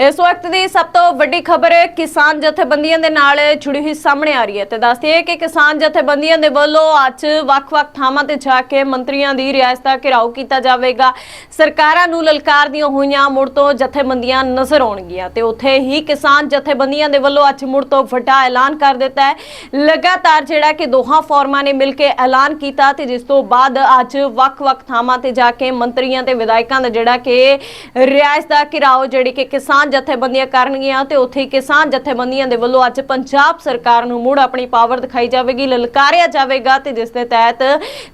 ਇਸ ਵਕਤ ਦੀ ਸਭ ਤੋਂ ਵੱਡੀ ਖਬਰ ਕਿਸਾਨ ਜਥੇਬੰਦੀਆਂ ਦੇ ਨਾਲ ਜੁੜੀ ਹੋਈ ਸਾਹਮਣੇ ਆ ਰਹੀ ਹੈ ਤੇ ਦੱਸਦੀ ਹੈ ਕਿ ਕਿਸਾਨ ਜਥੇਬੰਦੀਆਂ ਦੇ ਵੱਲੋਂ ਅੱਜ ਵੱਖ-ਵੱਖ ਥਾਵਾਂ ਤੇ ਜਾ ਕੇ ਮੰਤਰੀਆਂ ਦੀ ਰਿਆਸਤ ਦਾ ਘਿਰਾਓ ਕੀਤਾ ਜਾਵੇਗਾ। ਸਰਕਾਰਾਂ ਨੂੰ ਲਲਕਾਰਦੀਆਂ ਹੋਈਆਂ ਮੁੜ ਤੋਂ ਜਥੇਬੰਦੀਆਂ ਨਜ਼ਰ ਆਉਣਗੀਆਂ ਤੇ ਉੱਥੇ ਹੀ ਕਿਸਾਨ ਜਥੇਬੰਦੀਆਂ ਦੇ ਵੱਲੋਂ ਅੱਜ ਮੁੜ ਤੋਂ ਵੱਡਾ ਐਲਾਨ ਕਰ ਦਿੱਤਾ ਹੈ। ਲਗਾਤਾਰ ਜਿਹੜਾ ਕਿ ਦੋਹਾਂ ਫੋਰਮਾਂ ਨੇ ਮਿਲ ਕੇ ਐਲਾਨ ਕੀਤਾ ਤੇ ਜਿਸ ਤੋਂ ਬਾਅਦ ਅੱਜ ਵੱਖ-ਵੱਖ ਥਾਵਾਂ ਤੇ ਜਾ ਕੇ ਮੰਤਰੀਆਂ ਤੇ ਵਿਧਾਇਕਾਂ ਦਾ ਜਿਹੜਾ ਕਿ ਰਿਆਸਤ ਦਾ ਘਿਰਾਓ, ਜਿਹੜੀ ਕਿ ਕਿਸਾਨ ਜਥੇਬੰਦੀਆਂ ਕਰਨਗੀਆਂ ਤੇ ਉੱਥੇ ਕਿਸਾਨ ਜਥੇਬੰਦੀਆਂ ਦੇ ਵੱਲੋਂ ਅੱਜ ਪੰਜਾਬ ਸਰਕਾਰ ਨੂੰ ਮੁੜ ਆਪਣੀ ਪਾਵਰ ਦਿਖਾਈ ਜਾਵੇਗੀ, ਲਲਕਾਰਿਆ ਜਾਵੇਗਾ ਤੇ ਜਿਸ ਦੇ ਤਹਿਤ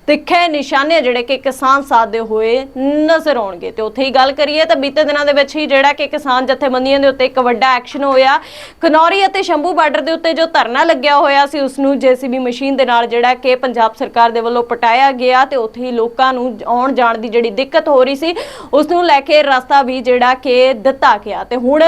ਤਿੱਖੇ ਨਿਸ਼ਾਨੇ ਜਿਹੜੇ ਕਿ ਕਿਸਾਨ ਸਾਧਦੇ ਹੋਏ ਨਜ਼ਰ ਆਉਣਗੇ। ਤੇ ਉੱਥੇ ਹੀ ਗੱਲ ਕਰੀਏ ਤਾਂ ਬੀਤੇ ਦਿਨਾਂ ਦੇ ਵਿੱਚ ਹੀ ਜਿਹੜਾ ਕਿ ਕਿਸਾਨ ਜਥੇਬੰਦੀਆਂ ਦੇ ਉੱਤੇ ਇੱਕ ਵੱਡਾ ਐਕਸ਼ਨ ਹੋਇਆ। ਕਨੌਰੀ ਅਤੇ ਸ਼ੰਭੂ ਬਾਰਡਰ ਦੇ ਉੱਤੇ ਜੋ ਧਰਨਾ ਲੱਗਿਆ ਹੋਇਆ ਸੀ, ਉਸ ਨੂੰ ਜੀਸੀਬੀ ਮਸ਼ੀਨ ਦੇ ਨਾਲ ਜਿਹੜਾ ਕਿ ਪੰਜਾਬ ਸਰਕਾਰ ਦੇ ਵੱਲੋਂ ਪਟਾਇਆ ਗਿਆ ਤੇ ਉੱਥੇ ਹੀ ਲੋਕਾਂ ਨੂੰ ਆਉਣ ਜਾਣ ਦੀ ਜਿਹੜੀ ਦਿੱਕਤ ਹੋ ਰਹੀ ਸੀ, ਉਸ ਨੂੰ ਲੈ ਕੇ ਰਸਤਾ ਵੀ ਜਿਹੜਾ ਕਿ ਦਿੱਤਾ ਗਿਆ ਤੇ ਹੁਣ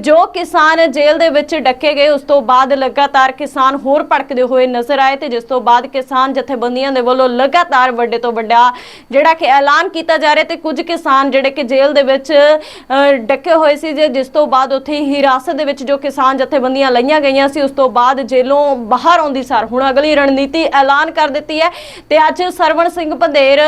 ਜੋ ਕਿਸਾਨ ਜੇਲ੍ਹ ਦੇ ਵਿੱਚ ਡੱਕੇ ਗਏ, ਉਸ ਤੋਂ ਬਾਅਦ ਲਗਾਤਾਰ ਕਿਸਾਨ ਹੋਰ ਭੜਕਦੇ ਹੋਏ ਨਜ਼ਰ ਆਏ ਤੇ ਜਿਸ ਤੋਂ ਬਾਅਦ ਕਿਸਾਨ ਜਥੇਬੰਦੀਆਂ ਦੇ ਵੱਲੋਂ ਲਗਾਤਾਰ ਵੱਡੇ ਤੋਂ ਵੱਡਾ ਜਿਹੜਾ ਕਿ ਐਲਾਨ ਕੀਤਾ ਜਾ ਰਿਹਾ ਤੇ ਕੁਝ ਕਿਸਾਨ ਜਿਹੜੇ ਕਿ ਜੇਲ੍ਹ ਦੇ ਵਿੱਚ ਡੱਕੇ ਹੋਏ ਸੀ ਜੇ, ਜਿਸ ਤੋਂ ਬਾਅਦ ਉੱਥੇ ਹੀ ਹਿਰਾਸਤ ਦੇ ਵਿੱਚ ਜੋ ਕਿਸਾਨ ਜਥੇਬੰਦੀਆਂ ਲਈਆਂ ਗਈਆਂ ਸੀ, ਉਸ ਤੋਂ ਬਾਅਦ ਜੇਲੋਂ ਬਾਹਰ ਆਉਂਦੀ ਸਰ ਹੁਣ ਅਗਲੀ ਰਣਨੀਤੀ ਐਲਾਨ ਕਰ ਦਿੱਤੀ ਹੈ ਤੇ ਅੱਜ ਸਰਵਣ ਸਿੰਘ ਪੰਧੇਰ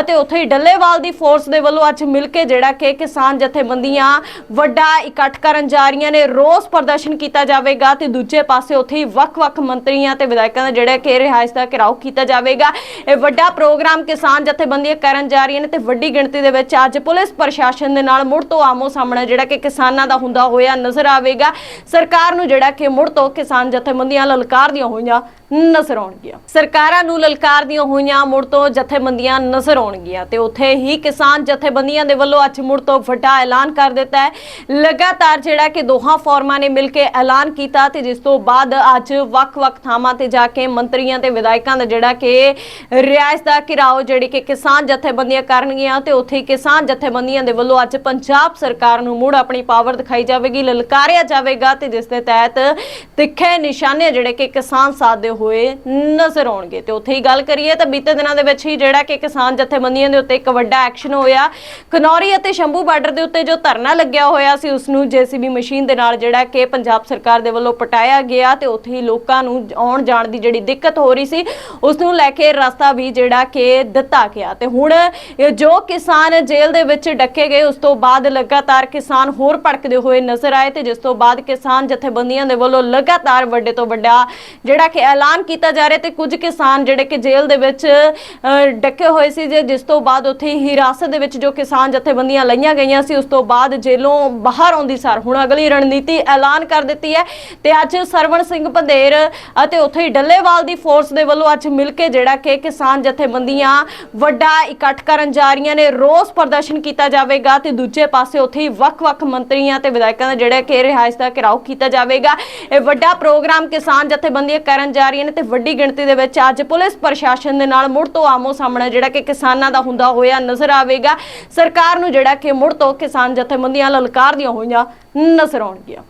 ਅਤੇ ਉੱਥੇ ਹੀ ਡੱਲੇਵਾਲ ਦੀ ਫੋਰਸ ਦੇ ਵੱਲੋਂ ਅੱਜ ਮਿਲ ਕੇ ਜਿਹੜਾ ਕਿ ਕਿਸਾਨ ਜਥੇਬੰਦੀਆਂ ਵੱਡਾ ਇਕੱਠ ਕਰਨ ਜਾ ਰਹੀਆਂ ਨੇ, ਰੋਸ ਪ੍ਰਦਰਸ਼ਨ ਕੀਤਾ ਜਾਵੇਗਾ ਤੇ ਦੂਜੇ ਪਾਸੇ ਉੱਥੇ ਵੱਖ-ਵੱਖ ਮੰਤਰੀਆਂ ਤੇ ਵਿਧਾਇਕਾਂ ਦਾ ਜਿਹੜਾ ਕਿ ਰਿਹਾਇਸ਼ ਦਾ ਘਿਰਾਓ ਕੀਤਾ ਜਾਵੇਗਾ। ਇਹ ਵੱਡਾ ਪ੍ਰੋਗਰਾਮ ਕਿਸਾਨ ਜਥੇਬੰਦੀਆਂ ਕਰਨ ਜਾ ਰਹੀਆਂ ਨੇ ਤੇ ਵੱਡੀ ਗਿਣਤੀ ਦੇ ਵਿੱਚ ਅੱਜ ਪੁਲਿਸ ਪ੍ਰਸ਼ਾਸਨ ਦੇ ਨਾਲ ਮੁੜ ਤੋਂ ਆਮੋ ਸਾਹਮਣਾ ਜਿਹੜਾ ਕਿ ਕਿਸਾਨਾਂ ਦਾ ਹੁੰਦਾ ਹੋਇਆ ਨਜ਼ਰ ਆਵੇਗਾ। ਸਰਕਾਰ ਨੂੰ ਜਿਹੜਾ ਕਿ ਮੁੜ ਤੋਂ ਕਿਸਾਨ ਜਥੇਬੰਦੀਆਂ ਲਲਕਾਰਦੀਆਂ ਹੋਈਆਂ ਨਜ਼ਰ ਆਉਣਗੀਆਂ। ਸਰਕਾਰਾਂ ਨੂੰ ਲਲਕਾਰਦੀਆਂ ਹੋਈਆਂ ਮੁੜ ਤੋਂ ਜਥੇਬੰਦੀਆਂ ਨਜ਼ਰ ਆਉਣਗੀਆਂ ਤੇ ਉੱਥੇ ਹੀ ਕਿਸਾਨ ਜਥੇਬੰਦੀਆਂ ਦੇ ਵੱਲੋਂ ਅੱਜ ਮੁੜ ਤੋਂ ਵੱਡਾ ਐਲਾਨ ਕਰ ਦਿੱਤਾ ਹੈ। ਲਗਾਤਾਰ ਜਿਹੜਾ ਕਿ ਦੋਹਾਂ ਫੋਰਮਾਂ ਨੇ ਮਿਲ ਕੇ ਐਲਾਨ ਕੀਤਾ ਤੇ ਜਿਸ ਤੋਂ ਬਾਅਦ ਅੱਜ ਵੱਖ-ਵੱਖ ਥਾਵਾਂ ਤੇ ਜਾ ਕੇ ਮੰਤਰੀਆਂ ਤੇ ਵਿਧਾਇਕਾਂ ਦਾ ਜਿਹੜਾ ਕਿ ਰਿਆਸਤ ਦਾ ਘਿਰਾਓ ਜਿਹੜੀ ਕਿ ਕਿਸਾਨ ਜਥੇਬੰਦੀਆਂ ਕਰਨਗੀਆਂ ਤੇ ਉੱਥੇ ਹੀ ਕਿਸਾਨ ਜਥੇਬੰਦੀਆਂ ਦੇ ਵੱਲੋਂ ਅੱਜ ਪੰਜਾਬ ਸਰਕਾਰ ਨੂੰ ਮੁੜ ਆਪਣੀ ਪਾਵਰ ਦਿਖਾਈ ਜਾਵੇਗੀ, ਲਲਕਾਰਿਆ ਜਾਵੇਗਾ ਤੇ ਜਿਸ ਦੇ ਤਹਿਤ ਤਿੱਖੇ ਨਿਸ਼ਾਨੇ ਜਿਹੜੇ ਕਿ ਕਿਸਾਨ ਸਾਥ ਦੇ ਹੋਏ ਨਜ਼ਰ ਆਉਣਗੇ। ਤੇ ਉੱਥੇ ਹੀ ਗੱਲ ਕਰੀਏ ਤਾਂ ਬੀਤੇ ਦਿਨਾਂ ਦੇ ਵਿੱਚ ਹੀ ਜਿਹੜਾ ਕਿ ਕਿਸਾਨ ਜਥੇਬੰਦੀਆਂ ਦੇ ਉੱਤੇ ਇੱਕ ਵੱਡਾ ਐਕਸ਼ਨ ਹੋਇਆ। ਕਨੌਰੀ ਅਤੇ ਸ਼ੰਭੂ ਬਾਰਡਰ ਦੇ ਉੱਤੇ ਜੋ ਧਰਨਾ ਲੱਗਿਆ ਹੋਇਆ ਸੀ, ਉਸ ਨੂੰ ਜੀਸੀਬੀ ਮਸ਼ੀਨ ਦੇ ਨਾਲ ਜਿਹੜਾ ਕਿ ਪੰਜਾਬ ਸਰਕਾਰ ਦੇ ਵੱਲੋਂ ਪਟਾਇਆ ਗਿਆ ਤੇ ਉੱਥੇ ਹੀ ਲੋਕਾਂ ਨੂੰ ਆਉਣ ਜਾਣ ਦੀ ਜਿਹੜੀ ਦਿੱਕਤ ਹੋ ਰਹੀ ਸੀ, ਉਸ ਨੂੰ ਲੈ ਕੇ ਰਸਤਾ ਵੀ ਜਿਹੜਾ ਕਿ ਦਿੱਤਾ ਗਿਆ। ਤੇ ਹੁਣ ਜੋ ਕਿਸਾਨ ਜੇਲ੍ਹ ਦੇ ਵਿੱਚ ਡੱਕੇ ਗਏ, ਉਸ ਤੋਂ ਬਾਅਦ ਲਗਾਤਾਰ ਕਿਸਾਨ ਹੋਰ ਭੜਕਦੇ ਹੋਏ ਨਜ਼ਰ ਆਏ ਤੇ ਜਿਸ ਤੋਂ ਬਾਅਦ ਕਿਸਾਨ ਜਥੇਬੰਦੀਆਂ ਦੇ ਵੱਲੋਂ ਲਗਾਤਾਰ ਵੱਡੇ ਤੋਂ ਵੱਡਾ ਜਿਹੜਾ ਕਿ ਐਲਾਨ ਕੀਤਾ ਜਾ ਰਿਹਾ ਤੇ ਕੁਝ ਕਿਸਾਨ ਜਿਹੜੇ ਕਿ ਜੇਲ੍ਹ ਦੇ ਵਿੱਚ ਡੱਕੇ ਹੋਏ ਸੀ ਜੇ, ਜਿਸ ਤੋਂ ਬਾਅਦ ਉੱਥੇ ਹਿਰਾਸਤ ਦੇ ਵਿੱਚ ਜੋ ਕਿਸਾਨ ਜਥੇਬੰਦੀਆਂ ਲਈਆਂ ਗਈਆਂ ਸੀ, ਉਸ ਤੋਂ ਬਾਅਦ ਜੇਲੋਂ ਬਾਹਰ ਆਉਂਦੀ ਸਾਰ। ਹੁਣ ਅਗਲੀ ਰਣਨੀਤੀ ਐਲਾਨ ਕਰ ਦਿੱਤੀ ਹੈ ਤੇ ਅੱਜ ਸਰਵਣ ਸਿੰਘ ਪੰਧੇਰ ਅਤੇ ਉੱਥੇ ਡੱਲੇਵਾਲ ਦੀ ਫੋਰਸ ਦੇ ਵੱਲੋਂ ਅੱਜ ਮਿਲ ਕੇ ਜਿਹੜਾ ਕਿ ਕਿਸਾਨ ਜਥੇਬੰਦੀਆਂ ਵੱਡਾ ਇਕੱਠ ਕਰਨ ਜਾ ਰਹੀਆਂ ਨੇ। ਰੋਸ ਪ੍ਰਦਰਸ਼ਨ ਕੀਤਾ ਜਾਵੇਗਾ ਤੇ ਦੂਜੇ ਪਾਸੇ ਉੱਥੇ ਹੀ ਵੱਖ-ਵੱਖ ਮੰਤਰੀਆਂ ਤੇ ਵਿਧਾਇਕਾਂ ਦਾ ਜਿਹੜਾ ਕਿ ਰਿਹਾਇਸ਼ ਦਾ ਘਿਰਾਓ ਕੀਤਾ ਜਾਵੇਗਾ। ਇਹ ਵੱਡਾ ਪ੍ਰੋਗਰਾਮ ਕਿਸਾਨ ਜਥੇਬੰਦੀਆਂ ਕਰਨ ਜਾ ਰਹੀਆਂ ਰਹੀਆਂ ਨੇ ਤੇ ਵੱਡੀ ਗਿਣਤੀ ਦੇ ਵਿੱਚ ਅੱਜ ਪੁਲਿਸ ਪ੍ਰਸ਼ਾਸਨ ਦੇ ਨਾਲ ਮੁੜ ਤੋਂ ਆਮੋ ਸਾਹਮਣੇ ਜਿਹੜਾ ਕਿ ਕਿਸਾਨਾਂ ਦਾ ਹੁੰਦਾ ਹੋਇਆ ਨਜ਼ਰ ਆਵੇਗਾ। ਸਰਕਾਰ ਨੂੰ ਜਿਹੜਾ ਕਿ ਮੁੜ ਤੋਂ ਕਿਸਾਨ ਜਥੇਬੰਦੀਆਂ ਲਲਕਾਰਦੀਆਂ ਹੋਈਆਂ ਨਜ਼ਰ ਆਉਣਗੀਆਂ।